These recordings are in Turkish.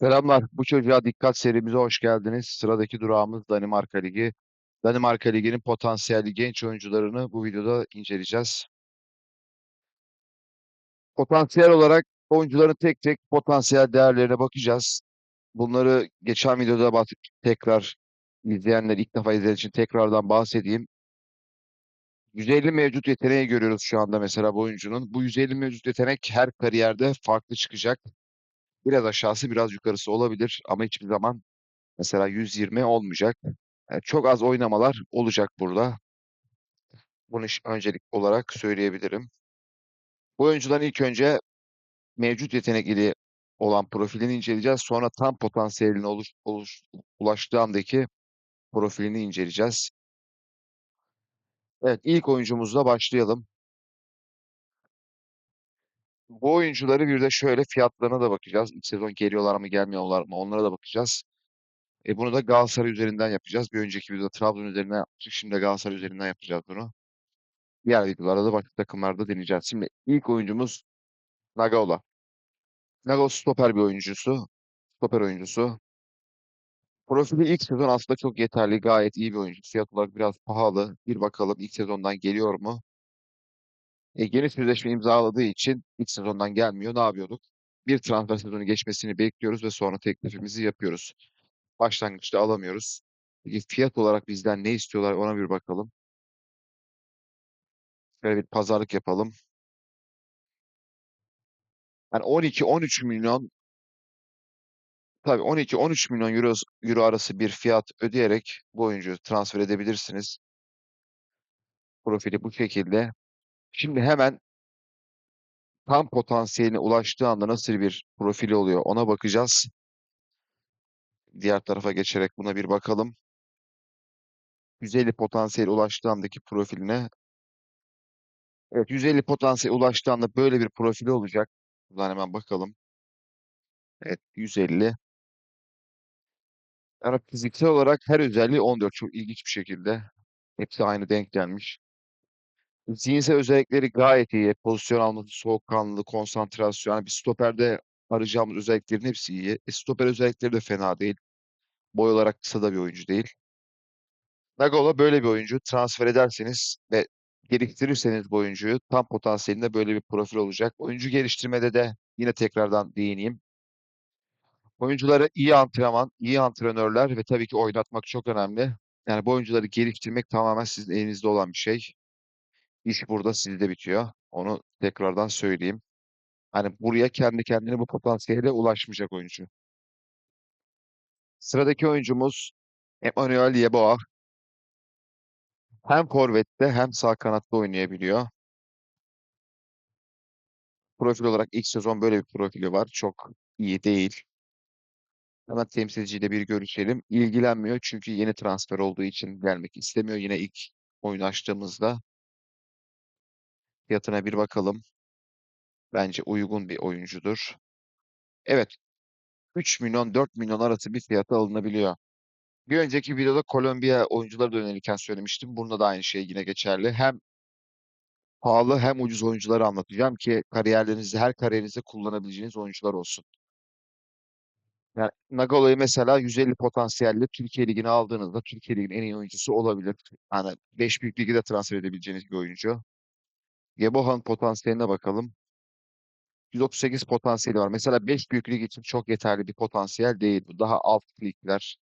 Selamlar. Bu çocuğa dikkat serimize hoş geldiniz. Sıradaki durağımız Danimarka Ligi. Danimarka Ligi'nin potansiyelli genç oyuncularını bu videoda inceleyeceğiz. Potansiyel olarak oyuncuların tek tek potansiyel değerlerine bakacağız. Bunları geçen videoda bahsettik. Tekrar izleyenler ilk defa izleyen için tekrardan bahsedeyim. 150 mevcut yeteneği görüyoruz şu anda mesela bu oyuncunun. Bu 150 mevcut yetenek her kariyerde farklı çıkacak. Biraz aşağısı biraz yukarısı olabilir ama hiçbir zaman mesela 120 olmayacak. Yani çok az oynamalar olacak burada. Bunu öncelik olarak söyleyebilirim. Bu oyuncuların ilk önce mevcut yetenekli olan profilini inceleyeceğiz. Sonra tam potansiyeline oluş, oluş, ulaştığı andaki profilini inceleyeceğiz. Evet, ilk oyuncumuzla başlayalım. Bu oyuncuları bir de şöyle fiyatlarına da bakacağız. İlk sezon geliyorlar mı gelmiyorlar mı onlara da bakacağız. E bunu da Galatasaray üzerinden yapacağız. Bir önceki videoda Trabzon üzerinden yapmıştık. Şimdi de Galatasaray üzerinden yapacağız bunu. Diğer videolarda da başka takımlarda deneyeceğiz. Şimdi ilk oyuncumuz Nagaola. Nagaola stoper bir oyuncusu. Stoper oyuncusu. Profili ilk sezon aslında çok yeterli. Gayet iyi bir oyuncu. Fiyat olarak biraz pahalı. Bir bakalım ilk sezondan geliyor mu? E, yeni sözleşme imzaladığı için ilk sezondan gelmiyor. Ne yapıyorduk? Bir transfer sezonu geçmesini bekliyoruz ve sonra teklifimizi yapıyoruz. Başlangıçta alamıyoruz. Peki fiyat olarak bizden ne istiyorlar ona bir bakalım. Şöyle bir pazarlık yapalım. Yani 12-13 milyon tabii 12-13 milyon euro, euro arası bir fiyat ödeyerek bu oyuncuyu transfer edebilirsiniz. Profili bu şekilde. Şimdi hemen tam potansiyeline ulaştığı anda nasıl bir profili oluyor ona bakacağız. Diğer tarafa geçerek buna bir bakalım. 150 potansiyel ulaştığı andaki profiline. Evet 150 potansiyel ulaştığı anda böyle bir profili olacak. Buradan hemen bakalım. Evet 150. Yani fiziksel olarak her özelliği 14. Çok ilginç bir şekilde. Hepsi aynı denk gelmiş. Zihinsel özellikleri gayet iyi. Pozisyon alması, soğukkanlılığı, konsantrasyon. Yani bir stoperde arayacağımız özelliklerin hepsi iyi. E, stoper özellikleri de fena değil. Boy olarak kısa da bir oyuncu değil. Nagolo böyle bir oyuncu. Transfer ederseniz ve geliştirirseniz bu oyuncuyu tam potansiyelinde böyle bir profil olacak. Oyuncu geliştirmede de yine tekrardan değineyim. Oyunculara iyi antrenman, iyi antrenörler ve tabii ki oynatmak çok önemli. Yani bu oyuncuları geliştirmek tamamen sizin elinizde olan bir şey. İş burada sizde bitiyor. Onu tekrardan söyleyeyim. Hani buraya kendi kendine bu potansiyele ulaşmayacak oyuncu. Sıradaki oyuncumuz Emmanuel Yeboah. Hem forvette hem sağ kanatta oynayabiliyor. Profil olarak ilk sezon böyle bir profili var. Çok iyi değil. Hemen temsilciyle bir görüşelim. İlgilenmiyor çünkü yeni transfer olduğu için gelmek istemiyor. Yine ilk oyun açtığımızda fiyatına bir bakalım. Bence uygun bir oyuncudur. Evet. 3 milyon 4 milyon arası bir fiyata alınabiliyor. Bir önceki videoda Kolombiya oyuncuları da önerirken söylemiştim. Bunda da aynı şey yine geçerli. Hem pahalı hem ucuz oyuncuları anlatacağım ki kariyerlerinizde her kariyerinizde kullanabileceğiniz oyuncular olsun. Yani Nagolo'yu mesela 150 potansiyelle Türkiye Ligi'ne aldığınızda Türkiye Ligi'nin en iyi oyuncusu olabilir. Yani 5 büyük ligi de transfer edebileceğiniz bir oyuncu. Yeboah'ın potansiyeline bakalım. 138 potansiyeli var. Mesela 5 büyük lig için çok yeterli bir potansiyel değil bu. Daha alt ligler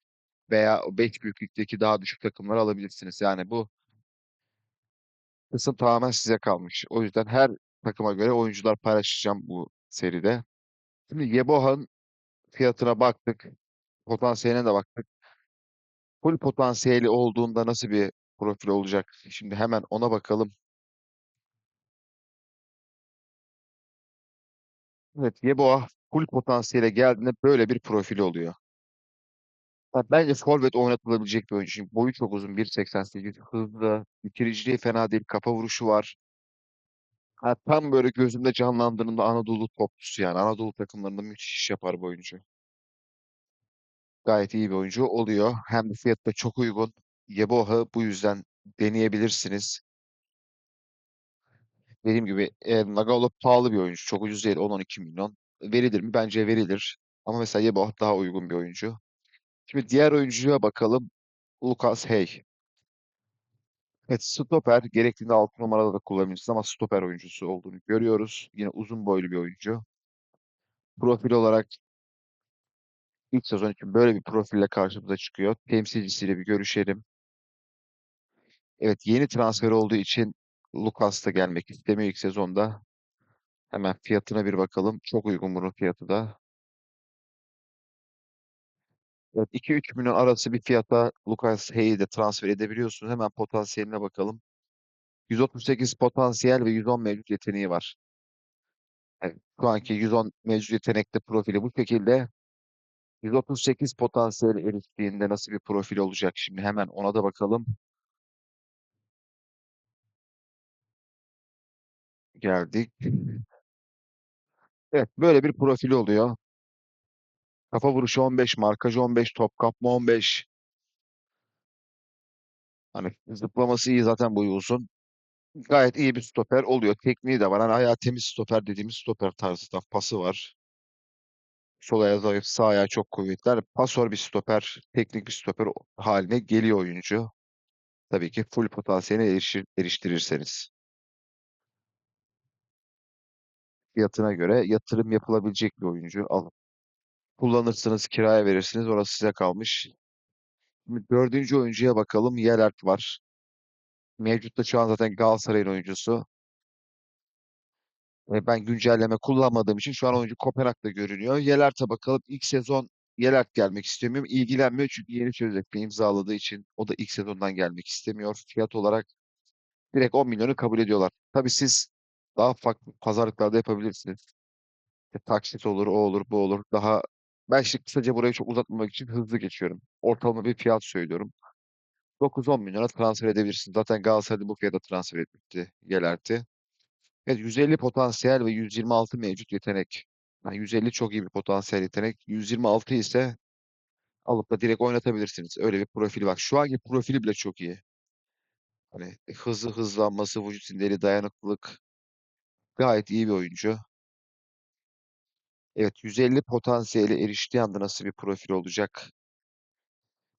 veya 5 büyük ligdeki daha düşük takımları alabilirsiniz. Yani bu kısım tamamen size kalmış. O yüzden her takıma göre oyuncular paylaşacağım bu seride. Şimdi Yeboah'ın fiyatına baktık. Potansiyeline de baktık. Full potansiyeli olduğunda nasıl bir profil olacak? Şimdi hemen ona bakalım. Evet, Yeboah full potansiyele geldiğinde böyle bir profil oluyor. Ya Bence forvet oynatılabilecek bir oyuncu. Çünkü boyu çok uzun. 1.88 hızlı. Bitiriciliği fena değil. Kafa vuruşu var. Ha, tam böyle gözümde canlandığında Anadolu topçusu yani. Anadolu takımlarında müthiş iş yapar bu oyuncu. Gayet iyi bir oyuncu oluyor. Hem de fiyatı da çok uygun. Yeboah'ı bu yüzden deneyebilirsiniz. Dediğim gibi e, Nagalo pahalı bir oyuncu. Çok ucuz değil. 10-12 milyon. Verilir mi? Bence verilir. Ama mesela Yeboah daha uygun bir oyuncu. Şimdi diğer oyuncuya bakalım. Lucas Hey. Evet, stoper gerektiğinde 6 numarada da kullanabilirsiniz ama stoper oyuncusu olduğunu görüyoruz. Yine uzun boylu bir oyuncu. Profil olarak ilk sezon için böyle bir profille karşımıza çıkıyor. Temsilcisiyle bir görüşelim. Evet, yeni transfer olduğu için Lucas da gelmek istemiyor ilk sezonda. Hemen fiyatına bir bakalım. Çok uygun bunun fiyatı da. Evet, 2-3 milyon arası bir fiyata Lucas Hey'i de transfer edebiliyorsunuz. Hemen potansiyeline bakalım. 138 potansiyel ve 110 mevcut yeteneği var. Evet, şu anki 110 mevcut yetenekte profili bu şekilde. 138 potansiyel eriştiğinde nasıl bir profil olacak? Şimdi hemen ona da bakalım. Geldik. Evet, böyle bir profili oluyor. Kafa vuruşu 15, markaj 15, top kapma 15. Hani zıplaması iyi zaten boyu uzun. Gayet iyi bir stoper oluyor. Tekniği de var. Hani ayağı temiz stoper dediğimiz stoper tarzı da pası var. Sol ayağı zayıf, sağ ayağı çok kuvvetli. Hani pasör bir stoper, teknik bir stoper haline geliyor oyuncu. Tabii ki full potansiyeline erişir, eriştirirseniz. Fiyatına göre yatırım yapılabilecek bir oyuncu. Alın. Kullanırsınız, kiraya verirsiniz. Orası size kalmış. Şimdi dördüncü oyuncuya bakalım. Yelert var. Mevcutta şu an zaten Galatasaray'ın oyuncusu. E, ben güncelleme kullanmadığım için şu an oyuncu Kopenhag'da görünüyor. Yelert'e bakalım. İlk sezon Yelert gelmek istemiyor. İlgilenmiyor çünkü yeni sözleşme imzaladığı için o da ilk sezondan gelmek istemiyor. Fiyat olarak direkt 10 milyonu kabul ediyorlar. Tabii siz daha farklı pazarlıklarda yapabilirsiniz. İşte taksit olur, o olur, bu olur. Daha ben işte kısaca burayı çok uzatmamak için hızlı geçiyorum. Ortalama bir fiyat söylüyorum. 9-10 milyona transfer edebilirsiniz. Zaten Galatasaray'da bu fiyata transfer etmişti Yelert'i. Evet 150 potansiyel ve 126 mevcut yetenek. Yani 150 çok iyi bir potansiyel yetenek. 126 ise alıp da direkt oynatabilirsiniz. Öyle bir profili var. Şu anki profili bile çok iyi. Hani hızlı hızlanması, vücut sindirleri, dayanıklılık gayet iyi bir oyuncu. Evet 150 potansiyeli eriştiği anda nasıl bir profil olacak?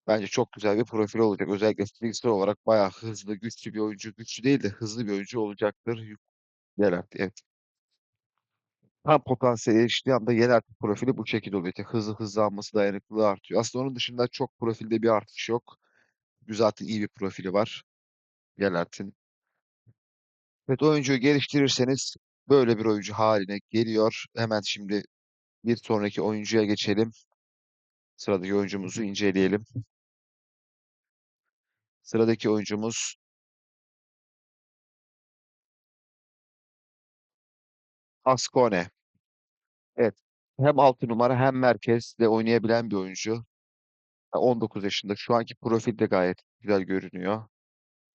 Bence çok güzel bir profil olacak. Özellikle fiziksel olarak bayağı hızlı, güçlü bir oyuncu. Güçlü değil de hızlı bir oyuncu olacaktır. Geralt, evet. Tam potansiyel eriştiği anda genel profili bu şekilde oluyor. İşte hızlı hızlanması, dayanıklılığı artıyor. Aslında onun dışında çok profilde bir artış yok. Zaten iyi bir profili var Gelert'in. Evet oyuncuyu geliştirirseniz böyle bir oyuncu haline geliyor. Hemen şimdi bir sonraki oyuncuya geçelim. Sıradaki oyuncumuzu inceleyelim. Sıradaki oyuncumuz Ascone. Evet. Hem 6 numara hem merkezde oynayabilen bir oyuncu. 19 yaşında. Şu anki profil de gayet güzel görünüyor.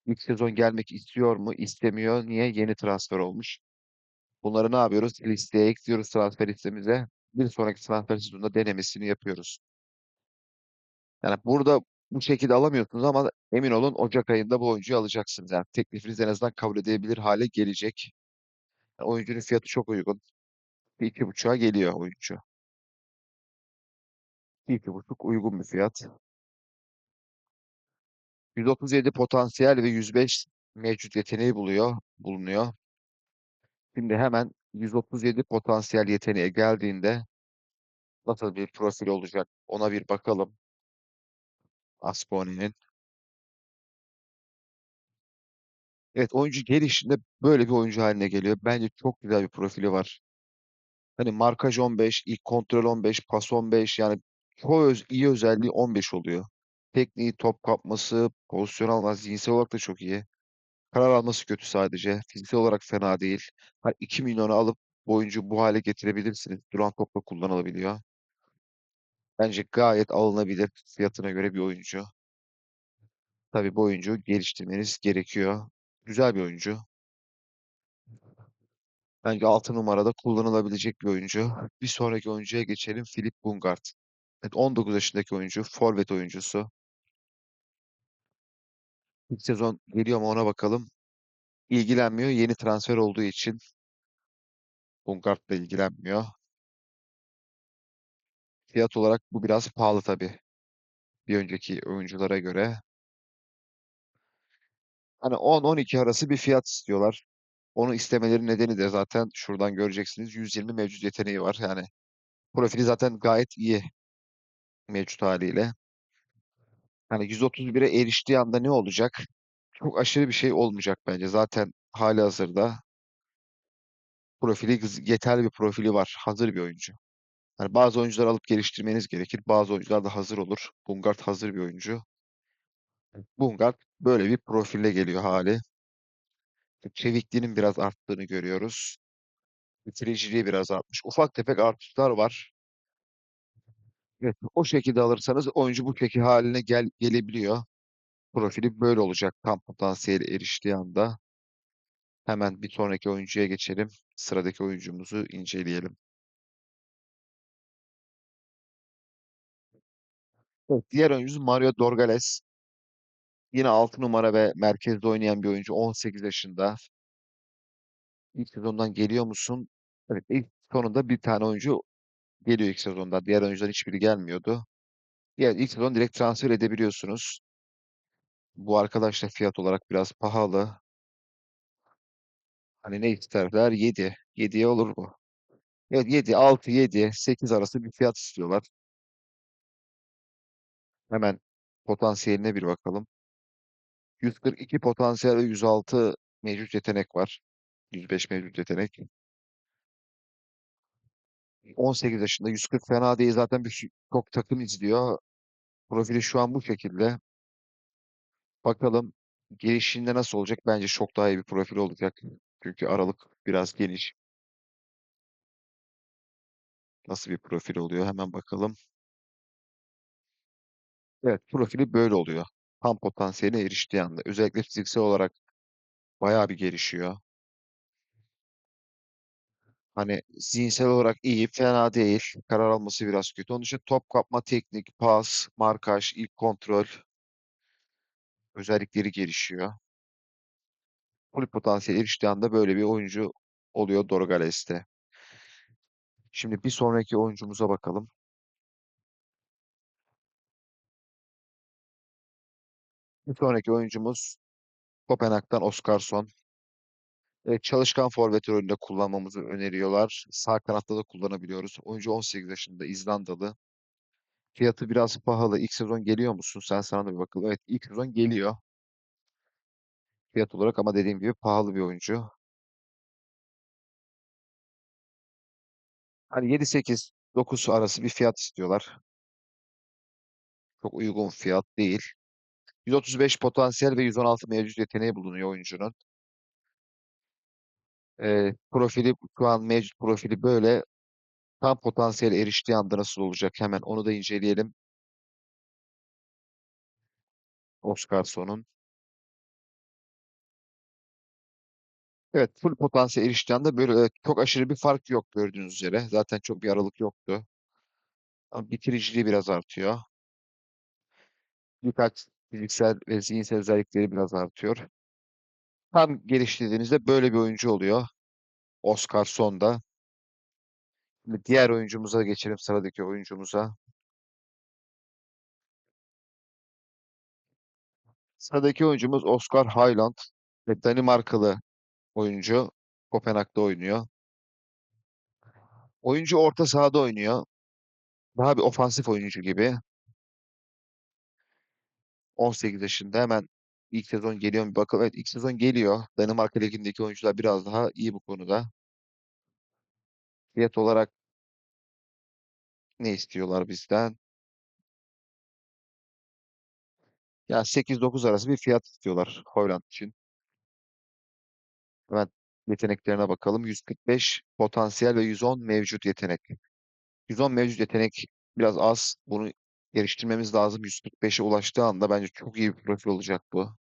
İlk sezon gelmek istiyor mu? İstemiyor. Niye? Yeni transfer olmuş. Bunları ne yapıyoruz? Listeye ekliyoruz transfer listemize. Bir sonraki transfer sezonunda denemesini yapıyoruz. Yani burada bu şekilde alamıyorsunuz ama emin olun Ocak ayında bu oyuncuyu alacaksınız. Yani teklifiniz en azından kabul edebilir hale gelecek. Yani oyuncunun fiyatı çok uygun. İki buçuğa geliyor oyuncu. İki buçuk uygun bir fiyat. 137 potansiyel ve 105 mevcut yeteneği buluyor, bulunuyor. Şimdi hemen 137 potansiyel yeteneğe geldiğinde nasıl bir profil olacak ona bir bakalım. Asconi'nin. Evet oyuncu gelişinde böyle bir oyuncu haline geliyor. Bence çok güzel bir profili var. Hani markaj 15, ilk kontrol 15, pas 15 yani çoğu öz, iyi özelliği 15 oluyor. Tekniği, top kapması, pozisyon alması, zihinsel olarak da çok iyi. Karar alması kötü sadece. Fiziksel olarak fena değil. Hani 2 milyonu alıp bu oyuncu bu hale getirebilirsiniz. Duran topla kullanılabiliyor. Bence gayet alınabilir fiyatına göre bir oyuncu. Tabii bu oyuncu geliştirmeniz gerekiyor. Güzel bir oyuncu. Bence 6 numarada kullanılabilecek bir oyuncu. Bir sonraki oyuncuya geçelim. Filip Bungard. Evet, 19 yaşındaki oyuncu. Forvet oyuncusu. İlk sezon geliyor mu ona bakalım. İlgilenmiyor. Yeni transfer olduğu için Bungard da ilgilenmiyor. fiyat olarak bu biraz pahalı tabii. Bir önceki oyunculara göre. Hani 10-12 arası bir fiyat istiyorlar. Onu istemeleri nedeni de zaten şuradan göreceksiniz. 120 mevcut yeteneği var. Yani profili zaten gayet iyi mevcut haliyle. Hani 131'e eriştiği anda ne olacak? Çok aşırı bir şey olmayacak bence. Zaten hali hazırda profili yeterli bir profili var. Hazır bir oyuncu. Hani bazı oyuncular alıp geliştirmeniz gerekir. Bazı oyuncular da hazır olur. Bungard hazır bir oyuncu. Bungard böyle bir profille geliyor hali. Çevikliğinin biraz arttığını görüyoruz. Bitiriciliği biraz artmış. Ufak tefek artışlar var. Evet, o şekilde alırsanız oyuncu bu şekil haline gel gelebiliyor. Profili böyle olacak tam potansiyeli eriştiği anda. Hemen bir sonraki oyuncuya geçelim. Sıradaki oyuncumuzu inceleyelim. Evet, diğer oyuncumuz Mario Dorgales. Yine 6 numara ve merkezde oynayan bir oyuncu. 18 yaşında. İlk sezondan geliyor musun? Evet, ilk sonunda bir tane oyuncu geliyor ilk sezonda. Diğer oyuncuların hiçbiri gelmiyordu. Diğer ilk sezon direkt transfer edebiliyorsunuz. Bu arkadaş da fiyat olarak biraz pahalı. Hani ne isterler? 7. 7'ye olur bu. Evet 7, 6, 7, 8 arası bir fiyat istiyorlar. Hemen potansiyeline bir bakalım. 142 potansiyel ve 106 mevcut yetenek var. 105 mevcut yetenek. 18 yaşında 140 fena değil zaten bir çok takım izliyor. Profili şu an bu şekilde. Bakalım gelişinde nasıl olacak? Bence çok daha iyi bir profil olacak. Çünkü aralık biraz geniş. Nasıl bir profil oluyor? Hemen bakalım. Evet, profili böyle oluyor. Tam potansiyeline eriştiği anda. Özellikle fiziksel olarak bayağı bir gelişiyor. Hani zihinsel olarak iyi, fena değil. Karar alması biraz kötü. Onun için top kapma teknik, pas, markaj, ilk kontrol özellikleri gelişiyor. Full potansiyel eriştiği anda böyle bir oyuncu oluyor Dorgales'te. Şimdi bir sonraki oyuncumuza bakalım. Bir sonraki oyuncumuz Kopenhag'dan Oskarsson. Çalışkan forvet rolünde kullanmamızı öneriyorlar. Sağ kanatta da kullanabiliyoruz. Oyuncu 18 yaşında İzlandalı. Fiyatı biraz pahalı. İlk sezon geliyor musun? Sen sana da bir bakalım. Evet ilk sezon geliyor. Fiyat olarak ama dediğim gibi pahalı bir oyuncu. Hani 7-8, 9 arası bir fiyat istiyorlar. Çok uygun fiyat değil. 135 potansiyel ve 116 mevcut yeteneği bulunuyor oyuncunun. Ee, profili şu an mevcut profili böyle. Tam potansiyel eriştiği anda nasıl olacak? Hemen onu da inceleyelim. Oscarson'un. Evet, full potansiyel eriştiği anda böyle çok aşırı bir fark yok gördüğünüz üzere. Zaten çok bir aralık yoktu. Ama bitiriciliği biraz artıyor. Birkaç fiziksel ve zihinsel özellikleri biraz artıyor. Tam geliştirdiğinizde böyle bir oyuncu oluyor. Oscar Sonda. Şimdi diğer oyuncumuza geçelim sıradaki oyuncumuza. Sıradaki oyuncumuz Oscar Hyland Danimarkalı oyuncu. Kopenhag'da oynuyor. Oyuncu orta sahada oynuyor. Daha bir ofansif oyuncu gibi. 18 yaşında hemen ilk sezon geliyor mu? Bakalım. Evet ilk sezon geliyor. Danimarka Ligi'ndeki oyuncular biraz daha iyi bu konuda. Fiyat olarak ne istiyorlar bizden? Yani 8-9 arası bir fiyat istiyorlar Hoyland için. Hemen yeteneklerine bakalım. 145 potansiyel ve 110 mevcut yetenek. 110 mevcut yetenek biraz az. Bunu geliştirmemiz lazım. 145'e ulaştığı anda bence çok iyi bir profil olacak bu.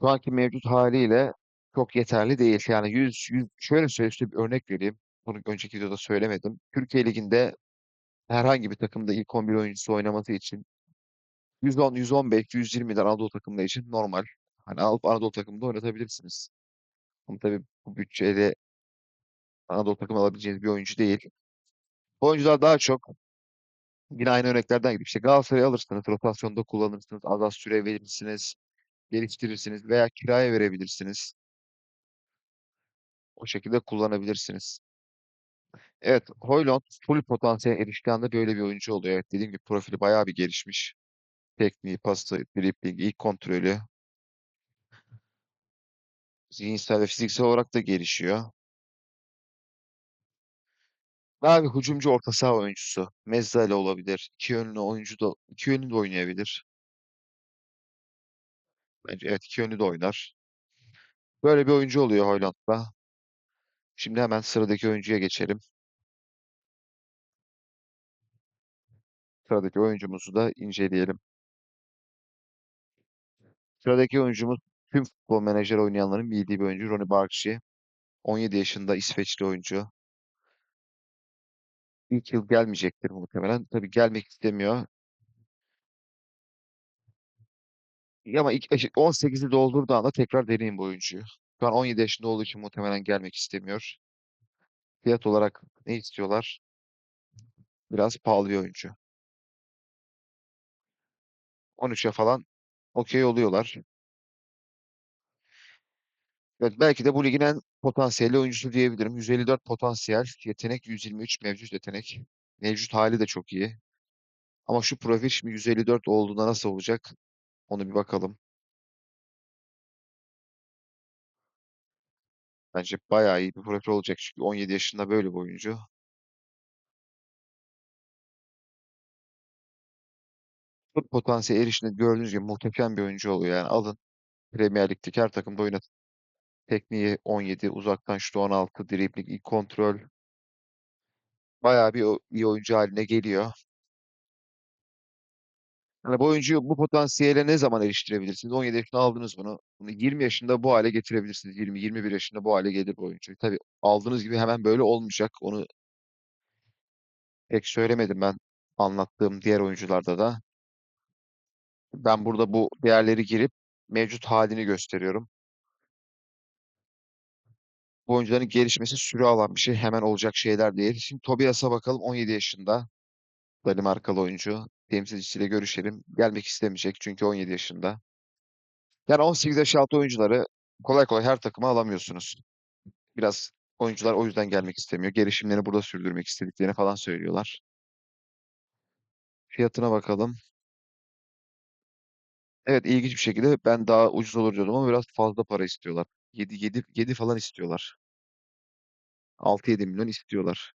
Şu anki mevcut haliyle çok yeterli değil. Yani 100, 100 şöyle söyleyeyim bir örnek vereyim. Bunu önceki videoda söylemedim. Türkiye Ligi'nde herhangi bir takımda ilk 11 oyuncusu oynaması için 110, 115, 120'den Anadolu takımları için normal. Hani alıp Anadolu takımında oynatabilirsiniz. Ama tabii bu bütçeyle Anadolu takımı alabileceğiniz bir oyuncu değil. Bu oyuncular daha çok yine aynı örneklerden gibi işte Galatasaray'ı alırsınız, rotasyonda kullanırsınız, az az süre verirsiniz, geliştirirsiniz veya kiraya verebilirsiniz. O şekilde kullanabilirsiniz. Evet, Højlund full potansiyel eriştiği anda böyle bir oyuncu oluyor. Evet, dediğim gibi profili bayağı bir gelişmiş. Tekniği, pası, dribling, ilk kontrolü, zihinsel ve fiziksel olarak da gelişiyor. Daha bir hücumcu orta saha oyuncusu. Mezzale olabilir. İki yönlü oyuncu da iki yönlü de oynayabilir. Bence evet iki yönlü de oynar. Böyle bir oyuncu oluyor Højlund'da. Şimdi hemen sıradaki oyuncuya geçelim. Sıradaki oyuncumuzu da inceleyelim. Sıradaki oyuncumuz tüm futbol menajer oynayanların bildiği bir oyuncu Ronny Barkçı. 17 yaşında İsveçli oyuncu. İlk yıl gelmeyecektir muhtemelen. Tabii gelmek istemiyor. Ama ilk 18'i doldurduğu anda tekrar deneyin bu oyuncuyu. Şu an 17 yaşında olduğu için muhtemelen gelmek istemiyor. Fiyat olarak ne istiyorlar? Biraz pahalı bir oyuncu. 13'e falan okey oluyorlar. Evet, belki de bu ligin en potansiyelli oyuncusu diyebilirim. 154 potansiyel, yetenek 123 mevcut yetenek. Mevcut hali de çok iyi. Ama şu profil şimdi 154 olduğunda nasıl olacak? Onu bir bakalım. Bence bayağı iyi bir profil olacak çünkü 17 yaşında böyle bir oyuncu. Bu potansiyel erişimde gördüğünüz gibi muhteşem bir oyuncu oluyor. Yani alın Premier Lig'deki her takımda oynatın. Tekniği 17, uzaktan şutu 16, dribling, ilk kontrol. Bayağı bir iyi oyuncu haline geliyor. Yani bu oyuncuyu bu potansiyele ne zaman eriştirebilirsiniz? 17 yaşında aldınız bunu. Bunu 20 yaşında bu hale getirebilirsiniz. 20-21 yaşında bu hale gelir bu oyuncu. Tabii aldığınız gibi hemen böyle olmayacak. Onu pek söylemedim ben anlattığım diğer oyuncularda da. Ben burada bu değerleri girip mevcut halini gösteriyorum. Bu oyuncuların gelişmesi süre alan bir şey. Hemen olacak şeyler değil. Şimdi Tobias'a bakalım 17 yaşında. Danimarkalı oyuncu. Temsilcisiyle görüşelim. Gelmek istemeyecek çünkü 17 yaşında. Yani 18 yaş altı oyuncuları kolay kolay her takıma alamıyorsunuz. Biraz oyuncular o yüzden gelmek istemiyor. Gelişimlerini burada sürdürmek istediklerini falan söylüyorlar. Fiyatına bakalım. Evet ilginç bir şekilde ben daha ucuz olur diyordum ama biraz fazla para istiyorlar. 7 7 7 falan istiyorlar. 6-7 milyon istiyorlar.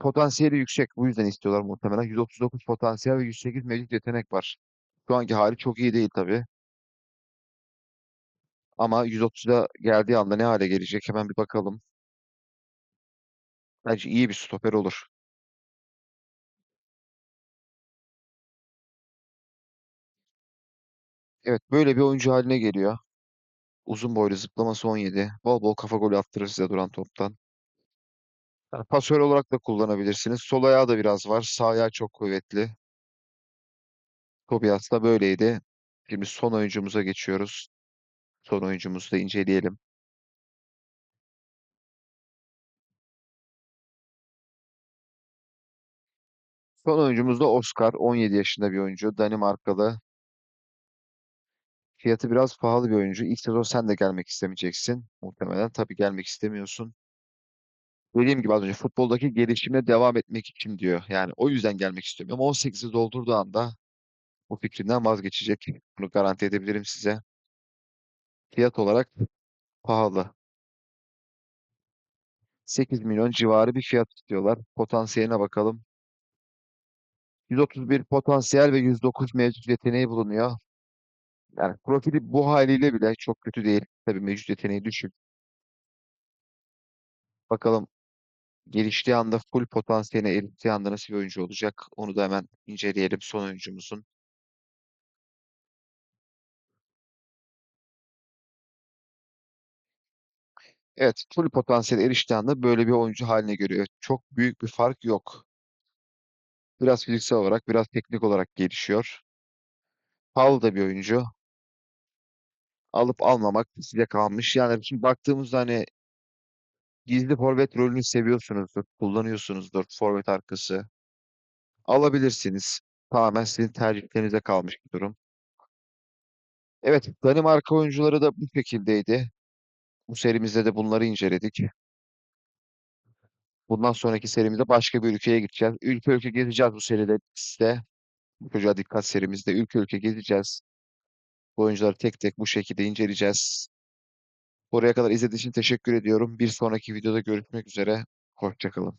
Potansiyeli yüksek. Bu yüzden istiyorlar muhtemelen. 139 potansiyel ve 108 mevcut yetenek var. Şu anki hali çok iyi değil tabii. Ama 130'a geldiği anda ne hale gelecek hemen bir bakalım. Bence iyi bir stoper olur. Evet böyle bir oyuncu haline geliyor. Uzun boylu zıplaması 17. Bol bol kafa golü attırır size duran toptan. Yani pasör olarak da kullanabilirsiniz. Sol ayağı da biraz var. Sağ ayağı çok kuvvetli. Tobias da böyleydi. Şimdi son oyuncumuza geçiyoruz. Son oyuncumuzu da inceleyelim. Son oyuncumuz da Oscar. 17 yaşında bir oyuncu. Danimarkalı. Fiyatı biraz pahalı bir oyuncu. İlk sezon sen de gelmek istemeyeceksin. Muhtemelen. Tabii gelmek istemiyorsun. Dediğim gibi az önce futboldaki gelişimine devam etmek için diyor. Yani o yüzden gelmek istiyorum. Ama 18'i doldurduğu anda bu fikrinden vazgeçecek. Bunu garanti edebilirim size. Fiyat olarak pahalı. 8 milyon civarı bir fiyat istiyorlar. Potansiyeline bakalım. 131 potansiyel ve 109 mevcut yeteneği bulunuyor. Yani profili bu haliyle bile çok kötü değil. Tabii mevcut yeteneği düşük. Bakalım geliştiği anda full potansiyeline eriştiği anda nasıl bir oyuncu olacak? Onu da hemen inceleyelim son oyuncumuzun. Evet, full potansiyel eriştiği anda böyle bir oyuncu haline görüyor. Çok büyük bir fark yok. Biraz fiziksel olarak, biraz teknik olarak gelişiyor. Pahalı da bir oyuncu. Alıp almamak size kalmış. Yani şimdi baktığımızda hani Gizli forvet rolünü seviyorsunuzdur, kullanıyorsunuzdur forvet arkası. Alabilirsiniz. Tamamen sizin tercihlerinize kalmış bir durum. Evet, Danimarka oyuncuları da bu şekildeydi. Bu serimizde de bunları inceledik. Bundan sonraki serimizde başka bir ülkeye gideceğiz. Ülke ülke gezeceğiz bu seride size. Bu çocuğa dikkat serimizde ülke ülke gezeceğiz. Bu oyuncuları tek tek bu şekilde inceleyeceğiz. Buraya kadar izlediğiniz için teşekkür ediyorum. Bir sonraki videoda görüşmek üzere. Hoşça kalın.